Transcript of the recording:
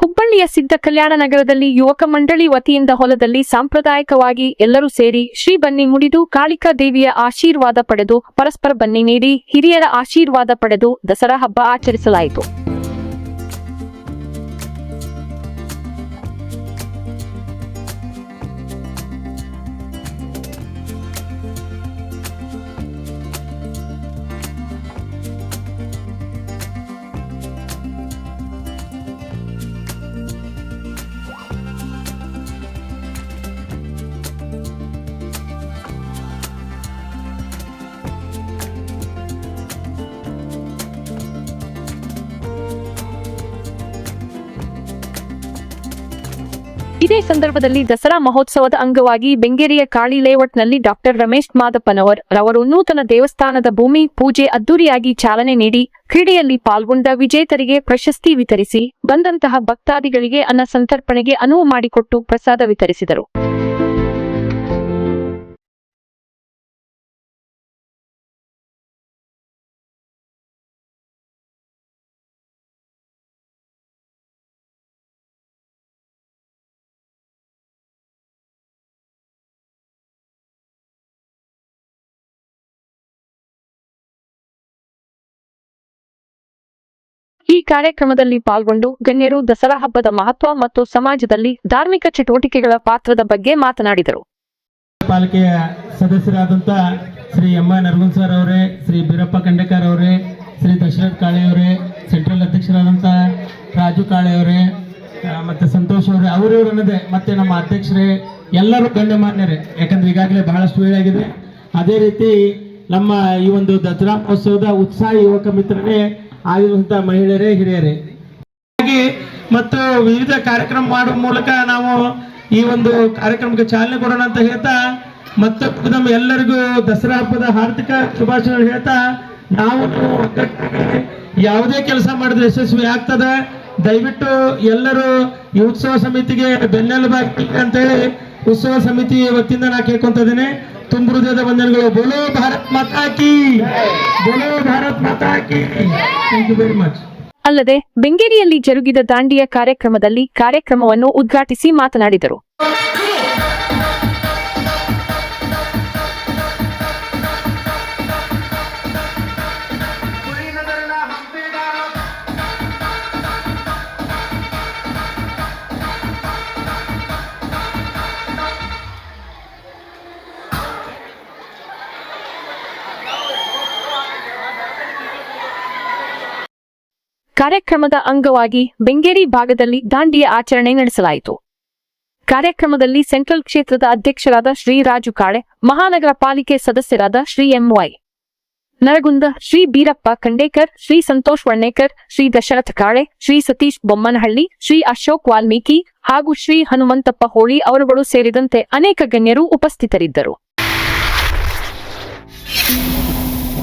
ಹುಬ್ಬಳ್ಳಿಯ ಸಿದ್ಧ ಕಲ್ಯಾಣ ನಗರದಲ್ಲಿ ಯುವಕ ಮಂಡಳಿ ವತಿಯಿಂದ ಹೊಲದಲ್ಲಿ ಸಾಂಪ್ರದಾಯಿಕವಾಗಿ ಎಲ್ಲರೂ ಸೇರಿ ಶ್ರೀ ಬನ್ನಿ ಮುಡಿದು ಕಾಳಿಕಾ ದೇವಿಯ ಆಶೀರ್ವಾದ ಪಡೆದು ಪರಸ್ಪರ ಬನ್ನಿ ನೀಡಿ ಹಿರಿಯರ ಆಶೀರ್ವಾದ ಪಡೆದು ದಸರಾ ಹಬ್ಬ ಆಚರಿಸಲಾಯಿತು. ಇದೇ ಸಂದರ್ಭದಲ್ಲಿ ದಸರಾ ಮಹೋತ್ಸವದ ಅಂಗವಾಗಿ ಬೆಂಗೇರಿಯ ಕಾಳಿ ಲೇಔಟ್ನಲ್ಲಿ ಡಾಕ್ಟರ್ ರಮೇಶ್ ಮಾದಪ್ಪನವರ್ ಅವರು ನೂತನ ದೇವಸ್ಥಾನದ ಭೂಮಿ ಪೂಜೆ ಅದ್ದೂರಿಯಾಗಿ ಚಾಲನೆ ನೀಡಿ ಕ್ರೀಡೆಯಲ್ಲಿ ಪಾಲ್ಗೊಂಡ ವಿಜೇತರಿಗೆ ಪ್ರಶಸ್ತಿ ವಿತರಿಸಿ ಬಂದಂತಹ ಭಕ್ತಾದಿಗಳಿಗೆ ಅನ್ನ ಸಂತರ್ಪಣೆಗೆ ಅನುವು ಮಾಡಿಕೊಟ್ಟು ಪ್ರಸಾದ ವಿತರಿಸಿದರು. ಈ ಕಾರ್ಯಕ್ರಮದಲ್ಲಿ ಪಾಲ್ಗೊಂಡು ಗಣ್ಯರು ದಸರಾ ಹಬ್ಬದ ಮಹತ್ವ ಮತ್ತು ಸಮಾಜದಲ್ಲಿ ಧಾರ್ಮಿಕ ಚಟುವಟಿಕೆಗಳ ಪಾತ್ರದ ಬಗ್ಗೆ ಮಾತನಾಡಿದರು. ಪಾಲಿಕೆಯ ಸದಸ್ಯರಾದಂಥ Shri M I Naragun sir ಅವರೇ, ಶ್ರೀ ಬೀರಪ್ಪ ಖಂಡೇಕರ್ ಅವರೇ, ಶ್ರೀ ದಶರಥ್ ಕಾಳೆ ಅವರೇ, ಸೆಂಟ್ರಲ್ ಅಧ್ಯಕ್ಷರಾದಂಥ ರಾಜು ಕಾಳೆ ಅವರೇ ಮತ್ತೆ ಸಂತೋಷ್ ಅವರೇ ಅವರಿವರು ಅನ್ನೋದೇ. ಮತ್ತೆ ನಮ್ಮ ಅಧ್ಯಕ್ಷರೇ, ಎಲ್ಲರೂ ಗಣ್ಯಮಾನ್ಯರೇ ಯಾಕಂದ್ರೆ ಈಗಾಗಲೇ ಬಹಳಷ್ಟು ವೇಳೆಯಾಗಿದೆ ಅದೇ ರೀತಿ ನಮ್ಮ ಈ ಒಂದು ದಸರಾ ಮಹೋತ್ಸವದ ಉತ್ಸಾಹ ಯುವಕ ಮಿತ್ರರೇ ಆಗಿರುವಂಥ ಮಹಿಳೆಯರೇ, ಹಿರಿಯರೇ. ಹಾಗೆ ಮತ್ತು ವಿವಿಧ ಕಾರ್ಯಕ್ರಮ ಮಾಡುವ ಮೂಲಕ ನಾವು ಈ ಒಂದು ಕಾರ್ಯಕ್ರಮಕ್ಕೆ ಚಾಲನೆ ಕೊಡೋಣ ಅಂತ ಹೇಳ್ತಾ, ಮತ್ತೆ ನಮ್ಮ ಎಲ್ಲರಿಗೂ ದಸರಾ ಹಬ್ಬದ ಹಾರ್ದಿಕ ಶುಭಾಶಯಗಳು ಹೇಳ್ತಾ, ನಾವು ಯಾವುದೇ ಕೆಲಸ ಮಾಡಿದ್ರೆ ಯಶಸ್ವಿ ಆಗ್ತದೆ. ದಯವಿಟ್ಟು ಎಲ್ಲರೂ ಈ ಉತ್ಸವ ಸಮಿತಿಗೆ ಬೆನ್ನೆಲುಬಾಗಿ ಅಂತೇಳಿ ಉತ್ಸವ ಸಮಿತಿ ವತಿಯಿಂದ ನಾ ಕೇಳ್ಕೊಂತ ಇದ್ದೇನೆ. ಹೃದಯದ ವಂದನೆಗಳು. ಬೋಲೋ ಭಾರತ್ ಮಾತಾ ಕಿ. ಬೋಲೋ ಭಾರತ್ ಮಾತಾ ಕಿ. ಮಚ್ ಅಲ್ಲದೆ ಬೆಂಗೇರಿಯಲ್ಲಿ ಜರುಗಿದ ದಾಂಡಿಯ ಕಾರ್ಯಕ್ರಮದಲ್ಲಿ ಕಾರ್ಯಕ್ರಮವನ್ನು ಉದ್ಘಾಟಿಸಿ ಮಾತನಾಡಿದರು. ಕಾರ್ಯಕ್ರಮದ ಅಂಗವಾಗಿ ಬೆಂಗೇರಿ ಭಾಗದಲ್ಲಿ ದಾಂಡಿಯ ಆಚರಣೆ ನಡೆಸಲಾಯಿತು. ಕಾರ್ಯಕ್ರಮದಲ್ಲಿ ಸೆಂಟ್ರಲ್ ಕ್ಷೇತ್ರದ ಅಧ್ಯಕ್ಷರಾದ ಶ್ರೀ ರಾಜು ಕಾಳೆ, ಮಹಾನಗರ ಪಾಲಿಕೆ ಸದಸ್ಯರಾದ ಶ್ರೀ ಎಂವೈ ನರಗುಂದ, ಶ್ರೀ ಬೀರಪ್ಪ ಖಂಡೇಕರ್, ಶ್ರೀ ಸಂತೋಷ್ ವರ್ಣೇಕರ್ ಶ್ರೀ ದಶರಥ ಕಾಳೆ, ಶ್ರೀ ಸತೀಶ್ ಬೊಮ್ಮನಹಳ್ಳಿ, ಶ್ರೀ ಅಶೋಕ್ ವಾಲ್ಮೀಕಿ ಹಾಗೂ ಶ್ರೀ ಹನುಮಂತಪ್ಪ ಹೋಳಿ ಅವರುಗಳು ಸೇರಿದಂತೆ ಅನೇಕ ಗಣ್ಯರು ಉಪಸ್ಥಿತರಿದ್ದರು.